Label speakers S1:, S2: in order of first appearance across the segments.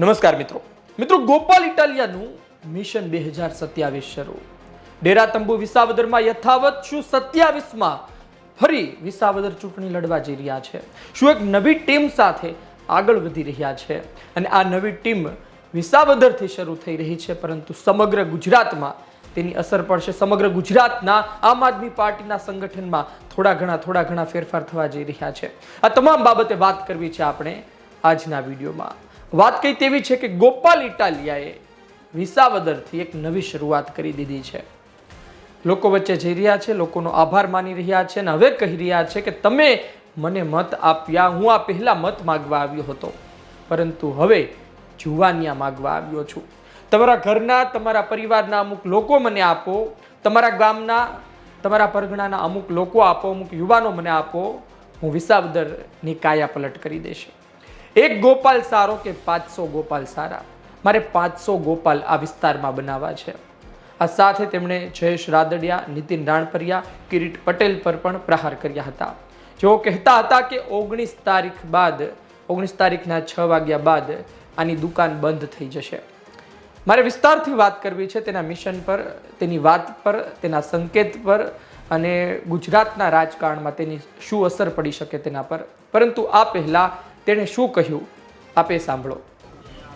S1: નમસ્કાર મિત્રો. મિત્રો, ગોપાલ ઇટાલિયાનું મિશન બે હજાર સત્યાવીસ શરૂ. ડેરા તંબુ વિસાવદરમાં યથાવત શું સત્યાવીસમાં ફરી વિસાવદર ચૂંટણી લડવા જઈ રહ્યા છે. શું એક નવી ટીમ સાથે આગળ વધી રહ્યા છે? અને આ નવી ટીમ વિસાવદરથી શરૂ થઈ રહી છે, પરંતુ સમગ્ર ગુજરાતમાં તેની અસર પડશે. સમગ્ર ગુજરાતના આમ આદમી પાર્ટીના સંગઠનમાં થોડા ઘણા થોડા ઘણા ફેરફાર થવા જઈ રહ્યા છે. આ તમામ બાબતે વાત કરવી છે આપણે આજના વિડીયોમાં. વાત કઈ તેવી છે કે ગોપાલ ઇટાલિયાએ વિસાવદરથી એક નવી શરૂઆત કરી દીધી છે. લોકો વચ્ચે જઈ રહ્યા છે, લોકોનો આભાર માની રહ્યા છે અને હવે કહી રહ્યા છે કે તમે મને મત આપ્યા, હું આ પહેલાં મત માગવા આવ્યો હતો, પરંતુ હવે જુવાનિયા માગવા આવ્યો છું. તમારા ઘરના, તમારા પરિવારના અમુક લોકો મને આપો, તમારા ગામના, તમારા પરગણાના અમુક લોકો આપો, અમુક યુવાનો મને આપો, હું વિસાવદરની કાયા પલટ કરી દઈશ. એક ગોપાલ સારો કે પાંચસો ગોપાલ સારા? મારે પાંચસો ગોપાલ આ વિસ્તારમાં બનાવવા છે. આ સાથે તેમણે જયેશ રાદડિયા, નીતિન રાણપરિયા, કિરીટ પટેલ પર પણ પ્રહાર કર્યા હતા. જેઓ કહેતા હતા કે ઓગણીસ તારીખ બાદ, ઓગણીસ તારીખના છ વાગ્યા બાદ આની દુકાન બંધ થઈ જશે. મારે વિસ્તારથી વાત કરવી છે તેના મિશન પર, તેની વાત પર, તેના સંકેત પર અને ગુજરાતના રાજકારણમાં તેની શું અસર પડી શકે તેના પર. પરંતુ આ પહેલાં તેણે શું કહ્યું? આપે સાંભળો.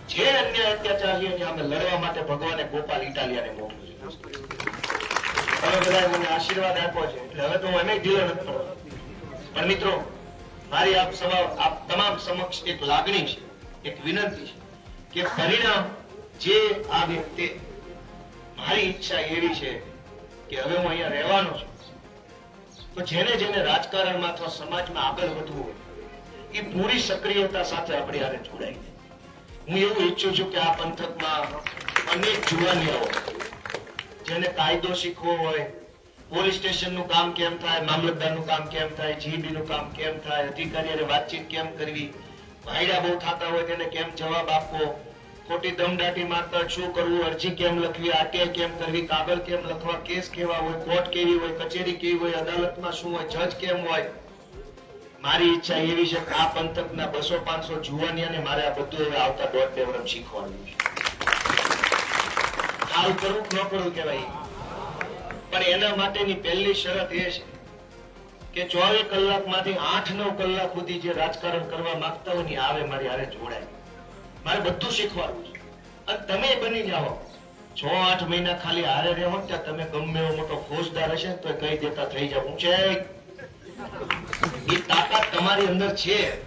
S2: જે અન્યાય અત્યાચાર અમે લડવા માટે ભગવાને ગોપાલ ઇટાલિયાને તમે બધાએ મને આશીર્વાદ આપ્યો છે. એટલે હવે હું એમે ઢીલો નથી પડવાનો પણ મિત્રો, મારી આપ સવા આપ તમામ સમક્ષ એક લાગણી છે, એક વિનંતી છે કે પરિણામ જે આ વ્યક્તિ, મારી ઈચ્છા એવી છે કે હવે હું અહીંયા રહેવાનો છું. તો જેને જેને રાજકારણમાં અથવા સમાજમાં આગળ વધવું હોય એ પૂરી સક્રિયતા સાથે આપણે હારે જોડાઈ હું એવું ઈચ્છું છું કે આ પંથકમાં અનેક જુવાનીઓ જેને કાયદો શીખવો હોય, પોલીસ સ્ટેશનનું કામ કેમ થાય, મામલતદારનું કામ કેમ થાય જીબીનું કામ કેમ થાય, અધિકારીઓને વાતચીત કેમ કરવી ભાઈડા બહુ થતા હોય તેને કેમ જવાબ આપવો, ખોટી દમદાટી મારતા શું કરવું, અરજી કેમ લખવી આરટીઆઈ કેમ કરવી, કાગળ કેમ લખવા, કેસ કેવા હોય, કોર્ટ કેવી હોય, કચેરી કેવી હોય, અદાલતમાં શું હોય, જજ કેમ હોય મારી ઈચ્છા એવી છે કે આ પંથકના બસો પાંચસો જુવાની અને મારે આ બધું હવે આવતા દોઢ બે વર્ષ શીખવાનું છે. હાલ કરવું ન કરવું કહેવાય. પણ એના માટેની પહેલી શરત એ છે કે ચોવીસ કલાકમાંથી આઠ નવ કલાક સુધી જે રાજકારણ કરવા માંગતા હોય ને આવે મારી હારે જોડાય. મારે બધું શીખવાડવું છે. અને તમે બની જાઓ. છ આઠ મહિના ખાલી હારે રહેવો ત્યાં તમે ગમે એવો મોટો ફોજદાર હશે તો કહી દેતા થઈ જાવ હું છે એ તાકાત તમારી અંદર છે.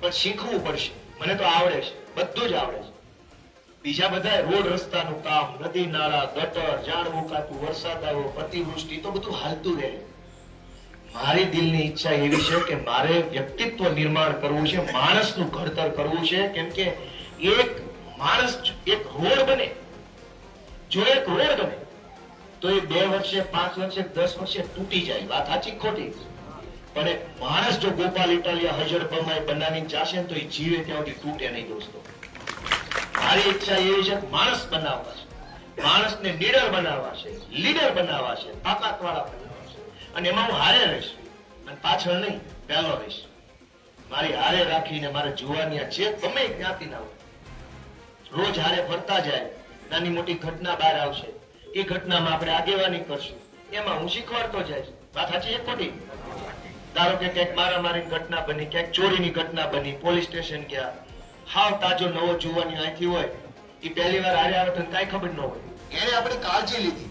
S2: પણ શીખવું પડશે. મને તો આવડે છે. બધું જ આવડે છે. બીજા બધા રોડ રસ્તાનું કામ, નદી, નાળા, ગટર ઝાડ મુકાતું વરસાદ આવ્યો, અતિવૃષ્ટિ, તો બધું હાલતું રહે. મારી દિલની ઈચ્છા એવી છે કે મારે વ્યક્તિત્વ નિર્માણ કરવું છે, માણસનું ઘડતર કરવું છે, કેમ કે એક માણસ એક રોડ બને. જો એક રોડ બને, તો એ બે વર્ષે, પાંચ વર્ષે, દસ વર્ષે તૂટી જાય. વાત સાચી ખોટી? પણ એક માણસ જો ગોપાલ ઇટાલિયા હજર બમાઈ બનાવીને ચાશે તો એ જીવે ત્યાં સુધી તૂટે નહીં દોસ્તો. મારી ઈચ્છા એવી છે માણસ બનાવવા છે. માણસને નીડર બનાવવા છે લીડર બનાવવા છે, તાકાતવાળા બનાવવા છે. અને એમાં હું હારે રહીશ. અને પાછળ નહીં, પહેલો રહીશ. મારી હારે રાખીને મારે જોવાનિયા જે તમે જ્ઞાતિ જ્ઞાતિના હોય. રોજ હારે ફરતા જાય, નાની મોટી ઘટના બહાર આવશે. એ ઘટનામાં આપણે આગેવાની કરશું. એમાં હું શીખવાડતો જાય વાત સાચી છે ખોટી? ધારો કે ક્યાંક મારામારી ઘટના બની, ક્યાંક ચોરીની ઘટના બની, પોલીસ સ્ટેશન ગયા. હાવ તાજો નવો જુવાની અહીંથી હોય એ પહેલી વાર હારે આવે તો કાંઈ ખબર ન હોય. એને આપણી કાળજી લીધી.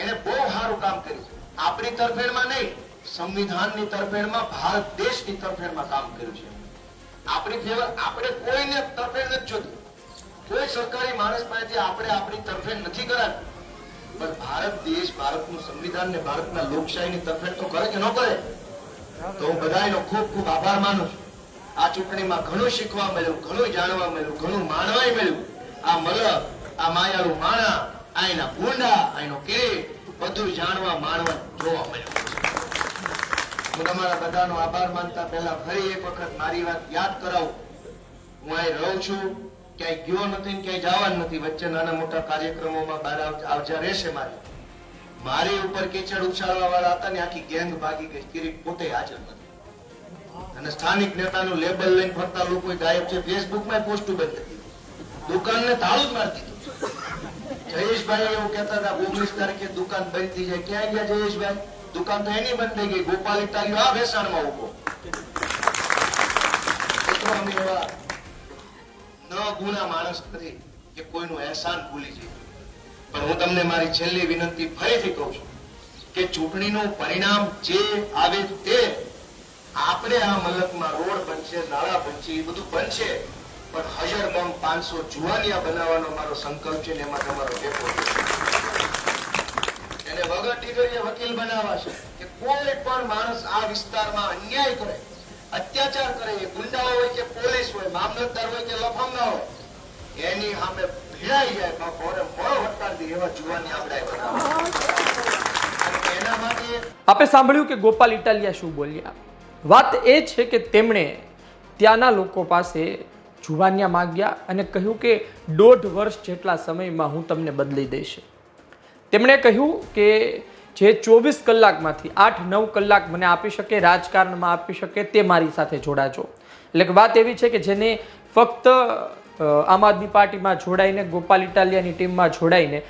S2: એને બહુ સારું કામ કર્યું આપણી તરફેણમાં નહીં, સંવિધાનની તરફેણમાં, ભારત દેશની તરફેણમાં કામ કર્યું છે. આપણી ફેવર, આપણે કોઈને તરફેણ નથી જોતી. કોઈ સરકારી માણસ પાસેથી આપણે આપણી તરફેણ નથી કરાવી. પણ ભારત દેશ, ભારતનું સંવિધાન ને ભારતના લોકશાહીની તરફેણ તો કરે કે ન કરે? તો હું બધાનો ખૂબ ખૂબ આભાર માનું છું. આ ચૂંટણીમાં ઘણું શીખવા મળ્યું, ઘણું જાણવા મળ્યું, ઘણું માનવાય મળ્યું. આ મલ આ માયાળુ માણા, આ એના ભૂંડા, આ એનો કિરીટ બધું જાણવા, માણવા જોવા મળ્યું. હું તમારા બધાનો આભાર માનતા પહેલા ફરી એક વખત મારી વાત યાદ કરાવું. હું અહીં રહું છું, ક્યાંય ગયો નથી ક્યાંય જવાનું નથી. વચ્ચે નાના મોટા કાર્યક્રમોમાં બહાર આવજા રહેશે મારી. મારી ઉપર કીચડ ઉછાળવા વાળા હતા ને આખી ગેંગ ભાગી ગઈ. કિરીટ પોતે હાજર નથી. અને સ્થાનિક નેતાનું લેબલ લઈને ફરતા લોકો ગાયબ છે. ફેસબુકમાં પોસ્ટ બંધ કરી દુકાનને તાળું જ મારી જયેશભાઈ એવું કહેતા હતા, ઓગણીસ તારીખે દુકાન બંધ થઈ જાય. ક્યાં ગયા જયેશભાઈ? દુકાન તો એની બંધ થઈ ગઈ. ગોપાલ ઇટાલીઓ આ ન ગુના માણસ નથી કે કોઈનું અહેસાન ભૂલી જઈએ. પણ હું તમને મારી છેલ્લી વિનંતી ફરીથી કહું છું કે ચૂંટણીનું પરિણામ જે આવે તે આપણે આ મલકમાં રોડ બનશે, નાળા બનશે, એ બધું બનશે. પણ હજર બમ પાંચસો જુવાનિયા બનાવવાનો મારો સંકલ્પ છે એમાં તમારો ટેકો એને વગર ટીકરીએ વકીલ બનાવવા છે કે કોઈ પણ માણસ આ વિસ્તારમાં અન્યાય કરે, અત્યાચાર કરે, એ ગુંડાઓ હોય કે પોલીસ હોય, મામલતદાર હોય કે લફંગા હોય, એની સામે ભીડાઈ જાય, બાપો દે એવા આપણે
S1: સાંભળ્યું કે ગોપાલ ઇટાલિયા શું બોલ્યા? વાત એ છે કે તેમણે ત્યાંના લોકો પાસે જુવાનિયા માગ્યા અને કહ્યું કે દોઢ વર્ષ જેટલા સમયમાં હું તમને બદલી દઈશ. તેમણે કહ્યું કે જે ચોવીસ કલાકમાંથી આઠ નવ કલાક મને આપી શકે, રાજકારણમાં આપી શકે, તે મારી સાથે જોડાજો. એટલે વાત એવી છે કે જેને ફક્ત આમ આદમી પાર્ટીમાં જોડાઈને, ગોપાલ ઇટાલિયાની ટીમમાં જોડાઈને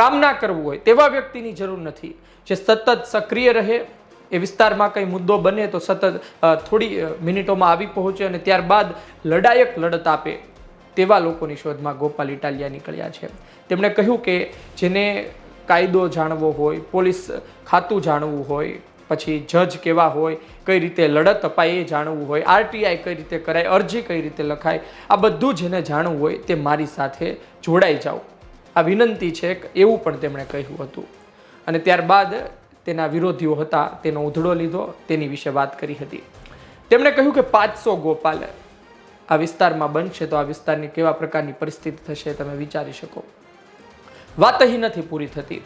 S1: કામ ના કરવું હોય તેવા વ્યક્તિની જરૂર નથી. જે સતત સક્રિય રહે, એ વિસ્તારમાં કંઈ મુદ્દો બને તો સતત થોડી મિનિટોમાં આવી પહોંચે અને ત્યારબાદ લડાયક લડત આપે તેવા લોકોની શોધમાં ગોપાલ ઇટાલિયા નીકળ્યા છે. તેમણે કહ્યું કે જેને કાયદો જાણવો હોય, પોલીસ ખાતું જાણવું હોય પછી જજ કેવા હોય, કઈ રીતે લડત અપાય એ જાણવું હોય, આરટીઆઈ કઈ રીતે કરાય, અરજી કઈ રીતે લખાય, આ બધું જેને જાણવું હોય તે મારી સાથે જોડાઈ જાઓ. આ વિનંતી છે એવું પણ તેમણે કહ્યું હતું. અને ત્યારબાદ તેના વિરોધીઓ હતા, તેનો ઉધડો લીધો, તેની વિશે વાત કરી હતી. તેમણે કહ્યું કે પાંચસો ગોપાલ આ વિસ્તારમાં બનશે તો આ વિસ્તારની કેવા પ્રકારની પરિસ્થિતિ થશે તમે વિચારી શકો. વાત અહીં નથી પૂરી થતી.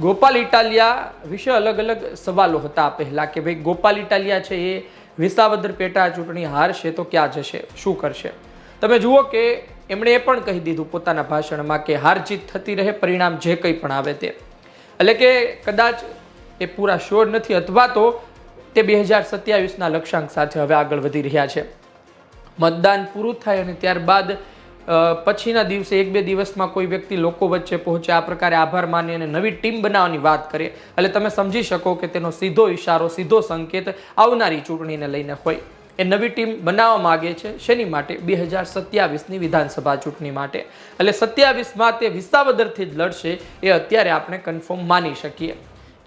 S1: ગોપાલ ઇટાલિયા વિશે અલગ અલગ સવાલો હતા પહેલાં કે ભાઈ ગોપાલ ઇટાલિયા છે એ વિસાવદર પેટા ચૂંટણી હારશે તો ક્યાં જશે? શું કરશે? તમે જુઓ કે એમણે એ પણ કહી દીધું પોતાના ભાષણમાં કે હાર જીત થતી રહે, પરિણામ જે કંઈ પણ આવે તે. એટલે કે કદાચ એ પૂરા શ્યોર નથી, અથવા તો તે બે હજાર સત્યાવીસના લક્ષ્યાંક સાથે હવે આગળ વધી રહ્યા છે. મતદાન પૂરું થાય અને ત્યારબાદ પછીના દિવસે એક બે દિવસમાં કોઈ વ્યક્તિ લોકો વચ્ચે પહોંચે, આ પ્રકારે આભાર માની અને નવી ટીમ બનાવવાની વાત કરીએ, એટલે તમે સમજી શકો કે તેનો સીધો ઇશારો સીધો સંકેત આવનારી ચૂંટણીને લઈને હોય. એ નવી ટીમ બનાવવા માગે છે, શેની માટે? બે હજાર સત્યાવીસની વિધાનસભા ચૂંટણી માટે. એટલે સત્યાવીસમાં તે વિસાવદરથી જ લડશે, એ અત્યારે આપણે કન્ફર્મ માની શકીએ.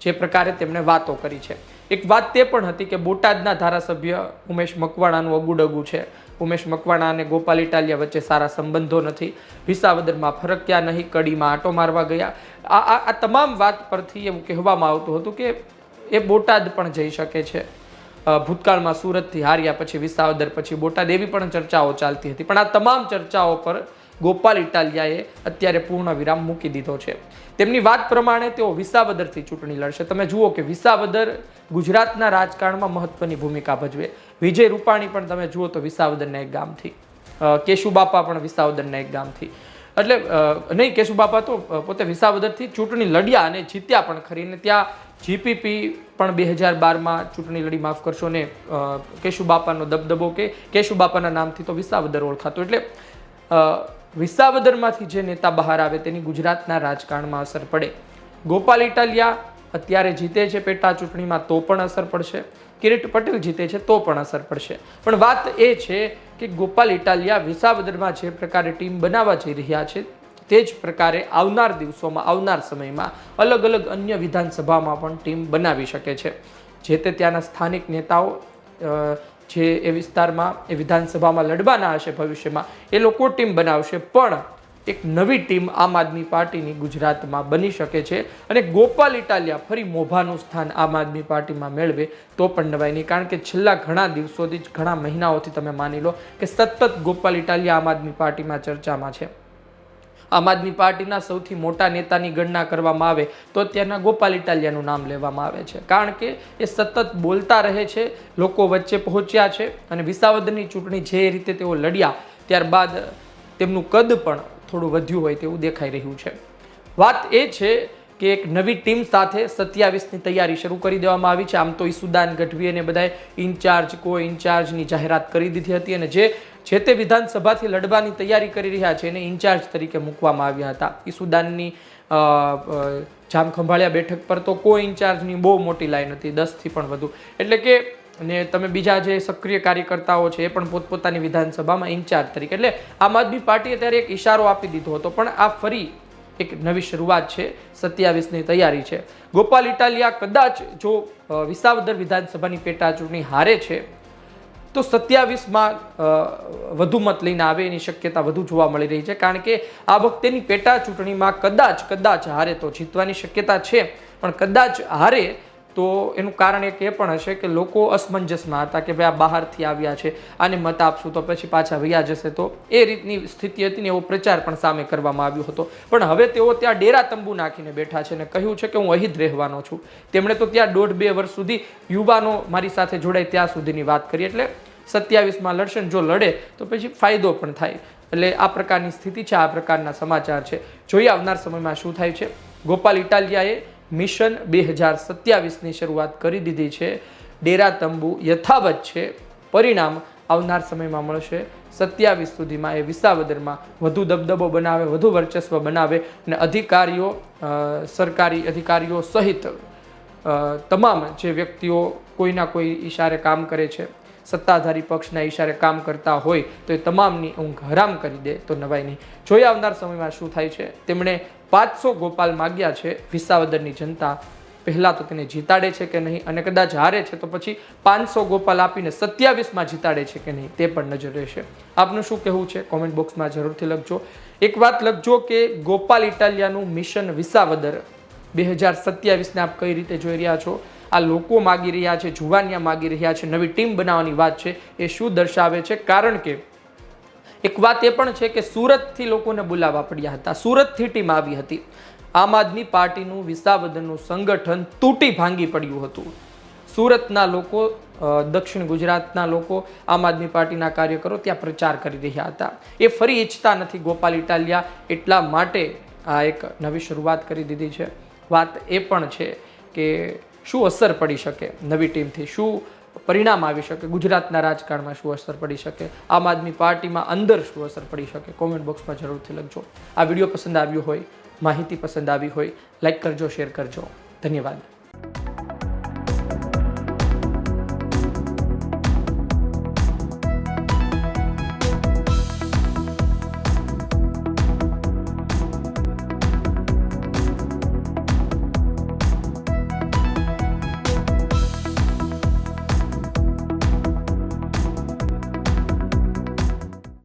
S1: જે પ્રકારે તેમણે વાતો કરી છે. એક વાત તે પણ હતી કે બોટાદના ધારાસભ્ય ઉમેશ મકવાણાનું અગુડગુ છે. ઉમેશ મકવાણા અને ગોપાલ ઇટાલિયા વચ્ચે સારા સંબંધો નથી. વિસાવદરમાં ફરક્યા નહીં, કડીમાં આટો મારવા ગયા. આ આ તમામ વાત પરથી એવું કહેવામાં આવતું હતું કે એ બોટાદ પણ જઈ શકે છે. ભૂતકાળમાં સુરતથી હાર્યા, પછી વિસાવદર, પછી બોટાદ એવી પણ ચર્ચાઓ ચાલતી હતી. પણ આ તમામ ચર્ચાઓ પર ગોપાલ ઇટાલિયાએ અત્યારે પૂર્ણ વિરામ મૂકી દીધો છે. તેમની વાત પ્રમાણે તેઓ વિસાવદરથી ચૂંટણી લડશે. તમે જુઓ કે વિસાવદર ગુજરાતના રાજકારણમાં મહત્વની ભૂમિકા ભજવે. વિજય રૂપાણી પણ તમે જુઓ તો વિસાવદરના એક ગામથી. કેશુબાપા પણ વિસાવદરના એક ગામથી. એટલે નહીં કેશુબાપા તો પોતે વિસાવદરથી ચૂંટણી લડ્યા અને જીત્યા પણ ખરી. અને ત્યાં જીપીપી પણ બે હજાર બારમાં ચૂંટણી લડી, માફ કરશો ને કેશુબાપાનો દબદબો કે કેશુબાપાના નામથી તો વિસાવદર ઓળખાતો. એટલે વિસાવદરમાંથી જે નેતા બહાર આવે તેની ગુજરાતના રાજકારણમાં અસર પડે. ગોપાલ ઇટાલિયા અત્યારે જીતે છે પેટા ચૂંટણીમાં તો પણ અસર પડશે. કિરીટ પટેલ જીતે છે તો પણ અસર પડશે. પણ વાત એ છે કે ગોપાલ ઇટાલિયા વિસાવદરમાં જે પ્રકારે ટીમ બનાવવા જઈ રહ્યા છે, તે જ પ્રકારે આવનાર દિવસોમાં, આવનાર સમયમાં અલગ અલગ અન્ય વિધાનસભામાં પણ ટીમ બનાવી શકે છે. જે તે ત્યાંના સ્થાનિક નેતાઓ જે એ વિસ્તારમાં, એ વિધાનસભામાં લડવાના હશે ભવિષ્યમાં, એ લોકો ટીમ બનાવશે. પણ એક નવી ટીમ આમ આદમી પાર્ટીની ગુજરાતમાં બની શકે છે અને ગોપાલ ઇટાલિયા ફરી મોભાનું સ્થાન આમ આદમી પાર્ટીમાં મેળવે તો પણ નવાય નહીં. કારણ કે છેલ્લા ઘણા દિવસોથી જ, ઘણા મહિનાઓથી તમે માની લો કે સતત ગોપાલ ઇટાલિયા આમ આદમી પાર્ટીમાં ચર્ચામાં છે. આમ આદમી પાર્ટીના સૌથી મોટા નેતાની ગણના કરવામાં આવે તો અત્યારના ગોપાલ ઇટાલિયાનું નામ લેવામાં આવે છે. કારણ કે એ સતત બોલતા રહે છે, લોકો વચ્ચે પહોંચ્યા છે અને વિસાવદરની ચૂંટણી જે રીતે તેઓ લડ્યા ત્યારબાદ તેમનું કદ પણ થોડું વધ્યું હોય તેવું દેખાઈ રહ્યું છે. વાત એ છે કે એક નવી ટીમ સાથે સત્યાવીસની તૈયારી શરૂ કરી દેવામાં આવી છે. આમ તો ઈસુદાન ગઢવી અને બધાએ ઇન્ચાર્જ કો ઇન્ચાર્જની જાહેરાત કરી દીધી હતી અને જે જે તે વિધાનસભાથી લડવાની તૈયારી કરી રહ્યા છે એને ઇન્ચાર્જ તરીકે મૂકવામાં આવ્યા હતા. ઈસુદાનની અ, અ, જામ ખંભાળિયા બેઠક પર તો કો ઇન્ચાર્જની બહુ મોટી લાઈન હતી દસથી પણ વધુ. એટલે કે ને તમે બીજા જે સક્રિય કાર્યકર્તાઓ છે એ પણ પોતપોતાની વિધાનસભામાં ઇન્ચાર્જ તરીકે. એટલે આમ આદમી પાર્ટીએ ત્યારે એક ઇશારો આપી દીધો હતો પણ આ ફરી એક નવી શરૂઆત છે, સત્યાવીસની તૈયારી છે. ગોપાલ ઇટાલિયા કદાચ જો વિસાવદર વિધાનસભાની પેટા ચૂંટણી હારે છે, તો સત્યાવીસમાં વધુ મત લઈને આવે એની શક્યતા વધુ જોવા મળી રહી છે, કારણ કે આ વખતેની પેટા ચૂંટણીમાં કદાચ કદાચ હારે તો જીતવાની શક્યતા છે, પણ કદાચ હારે તો એનું કારણ એક એ પણ હશે કે લોકો અસમંજસમાં હતા કે ભાઈ આ બહારથી આવ્યા છે, આને મત આપશું તો પછી પાછા વયા જશે. તો એ રીતની સ્થિતિ હતી ને એવો પ્રચાર પણ સામે કરવામાં આવ્યો હતો. પણ હવે તેઓ ત્યાં ડેરા તંબુ નાખીને બેઠા છે અને કહ્યું છે કે હું અહીં જ રહેવાનો છું. તેમણે તો ત્યાં દોઢ બે વર્ષ સુધી યુવાનો મારી સાથે જોડાય ત્યાં સુધીની વાત કરી. એટલે સત્યાવીસમાં લડશે ને જો લડે તો પછી ફાયદો પણ થાય. એટલે આ પ્રકારની સ્થિતિ છે, આ પ્રકારના સમાચાર છે. જોઈએ આવનાર સમયમાં શું થાય છે? ગોપાલ ઇટાલિયાએ મિશન બે હજાર સત્યાવીસની શરૂઆત કરી દીધી છે. ડેરા તંબુ યથાવત છે. પરિણામ આવનાર સમયમાં મળશે. સત્યાવીસ સુધીમાં એ વિસાવદરમાં વધુ દબદબો બનાવે, વધુ વર્ચસ્વ બનાવે અને અધિકારીઓ સરકારી અધિકારીઓ સહિત તમામ જે વ્યક્તિઓ કોઈના કોઈ ઈશારે કામ કરે છે, સત્તાધારી પક્ષના ઈશારે કામ કરતા હોય તો એ તમામની ઊંઘ હરામ કરી દે તો નવાઈ નહીં જોઈ આવનાર સમયમાં શું થાય છે? તેમણે પાંચસો ગોપાલ માગ્યા છે વિસાવદરની જનતા. પહેલાં તો તેને જીતાડે છે કે નહીં અને કદાચ હારે છે તો પછી પાંચસો ગોપાલ આપીને સત્યાવીસમાં જીતાડે છે કે નહીં તે પણ નજર રહેશે. આપનું શું કહેવું છે? કોમેન્ટ બોક્સમાં જરૂરથી લખજો. એક વાત લખજો કે ગોપાલ ઇટાલિયાનું મિશન વિસાવદર. બે હજાર સત્યાવીસને આપ કઈ રીતે જોઈ રહ્યા છો? આ લોકો માગી રહ્યા છે, જુવાનિયા માગી રહ્યા છે, નવી ટીમ બનાવવાની વાત છે. એ શું દર્શાવે છે? કારણ કે એક વાત એ પણ છે કે સુરતથી લોકોને બોલાવવા પડ્યા હતા. સુરતથી ટીમ આવી હતી. આમ આદમી પાર્ટીનું વિસાવદનનું સંગઠન તૂટી ભાંગી પડ્યું હતું. સુરતના લોકો દક્ષિણ ગુજરાતના લોકો આમ આદમી પાર્ટીના કાર્યકરો ત્યાં પ્રચાર કરી રહ્યા હતા. એ ફરી ઈચ્છતા નથી ગોપાલ ઇટાલિયા એટલા માટે આ એક નવી શરૂઆત કરી દીધી છે. વાત એ પણ છે કે શું અસર પડી શકે નવી ટીમથી? શું પરિણામ આવી શકે. ગુજરાતના રાજકારણમાં શું અસર પડી શકે? આમ આદમી પાર્ટીમાં અંદર શું અસર પડી શકે? કોમેન્ટ બોક્સમાં જરૂરથી લખજો. આ વીડિયો પસંદ આવ્યો હોય, માહિતી પસંદ આવી હોય લાઈક કરજો શેર કરજો. ધન્યવાદ.